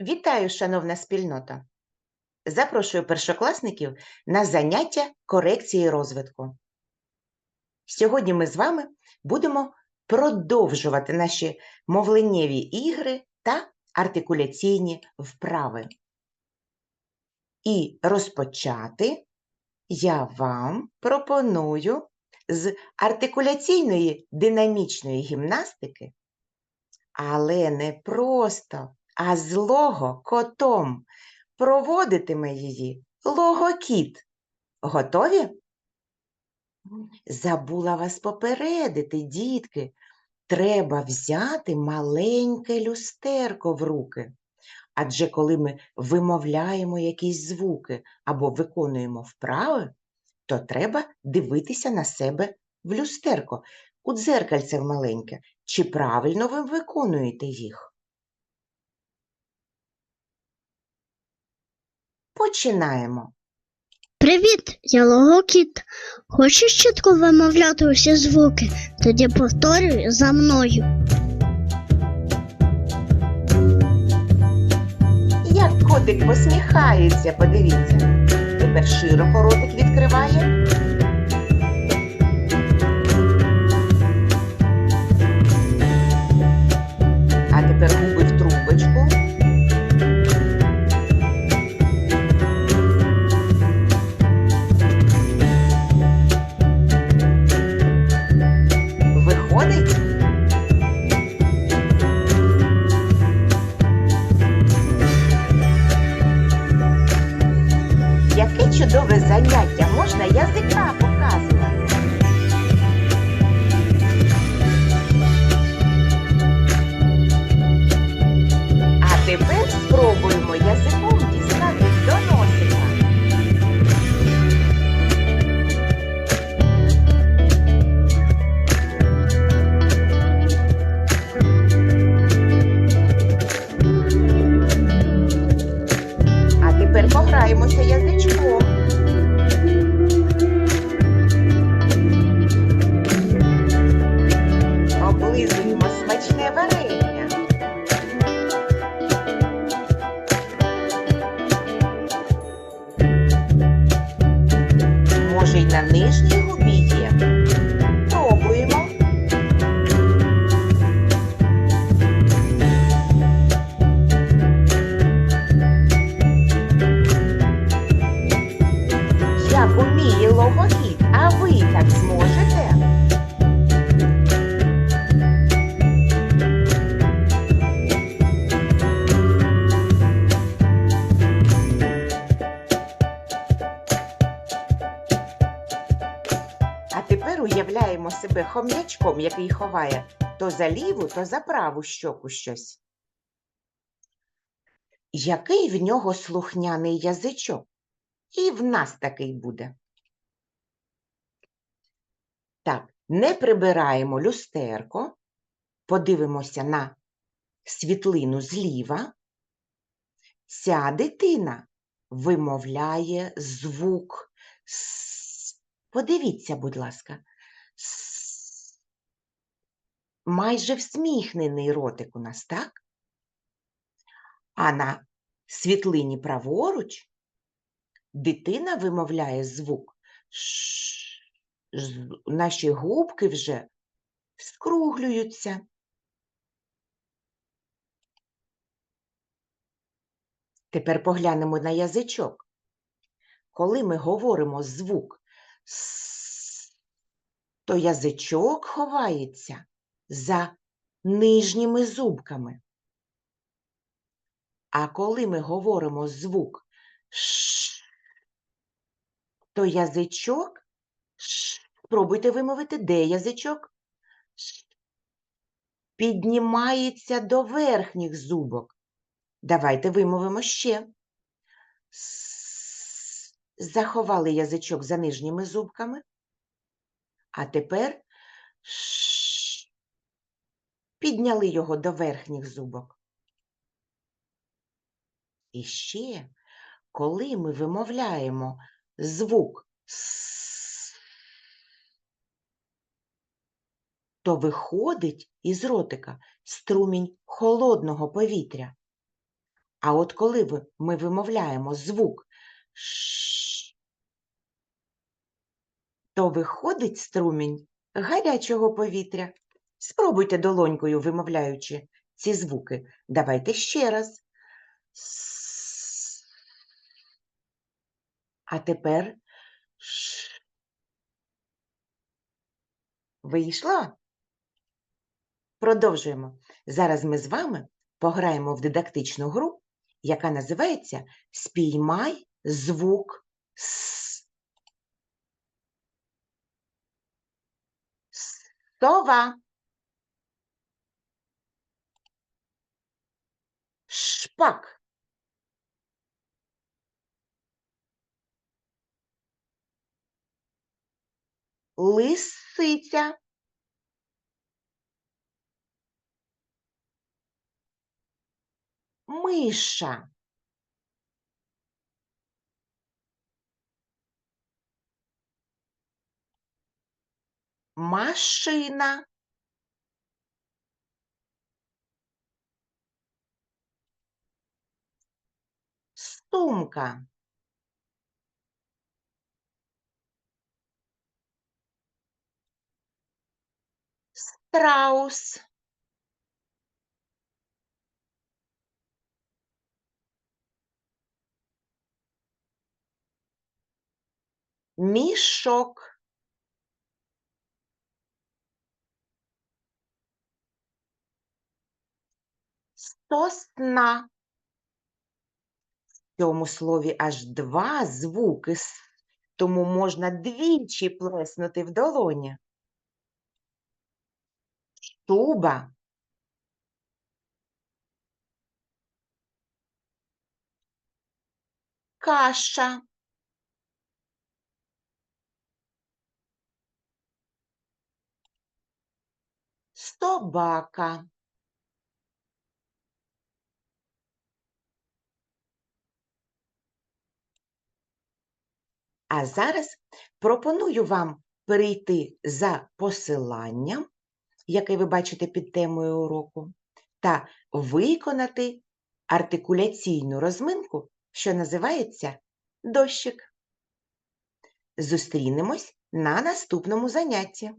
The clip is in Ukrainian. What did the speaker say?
Вітаю, шановна спільнота! Запрошую першокласників на заняття корекції розвитку. Сьогодні ми з вами будемо продовжувати наші мовленнєві ігри та артикуляційні вправи. І розпочати я вам пропоную з артикуляційної динамічної гімнастики, але не просто, а з лого-котом. Проводитиме її логокіт. Готові? Забула вас попередити, дітки. Треба взяти маленьке люстерко в руки. Адже коли ми вимовляємо якісь звуки або виконуємо вправи, то треба дивитися на себе в люстерко, у дзеркальце в маленьке. Чи правильно ви виконуєте їх? Починаємо. Привіт, я логокіт. Хочеш чітко вимовляти усі звуки? Тоді повторюй за мною. Як котик посміхається, подивіться. Тепер широко ротик відкриває. А тепер уявляємо себе хом'ячком, який ховає то за ліву, то за праву щоку щось. Який в нього слухняний язичок? І в нас такий буде. Так, не прибираємо люстерко, подивимося на світлину зліва. Ця дитина вимовляє звук «с». Подивіться, будь ласка. Майже всміхнений ротик у нас, так? А на світлині праворуч дитина вимовляє звук «ш». Наші губки вже скруглюються. Тепер поглянемо на язичок. Коли ми говоримо звук то язичок ховається за нижніми зубками. А коли ми говоримо звук «ш», то язичок «ш». Спробуйте вимовити, де язичок? «Ш». Піднімається до верхніх зубок. Давайте вимовимо ще. «С». Заховали язичок за нижніми зубками. А тепер підняли його до верхніх зубок. І ще, коли ми вимовляємо звук «с», то виходить із ротика струмінь холодного повітря. А от коли ми вимовляємо звук ш, то виходить струмінь гарячого повітря. Спробуйте долонькою, вимовляючи ці звуки. Давайте ще раз. А тепер ш. Вийшло? Продовжуємо. Зараз ми з вами пограємо в дидактичну гру, яка називається Спіймай звук С. Сова. Шпак. Лисиця. Миша. Машина. Сумка. Страус. Мішок. Сосна. В цьому слові аж два звуки, тому можна двічі плеснути в долоні. Шуба. Каша. Собака. А зараз пропоную вам перейти за посиланням, яке ви бачите під темою уроку, та виконати артикуляційну розминку, що називається дощик. Зустрінемось на наступному занятті.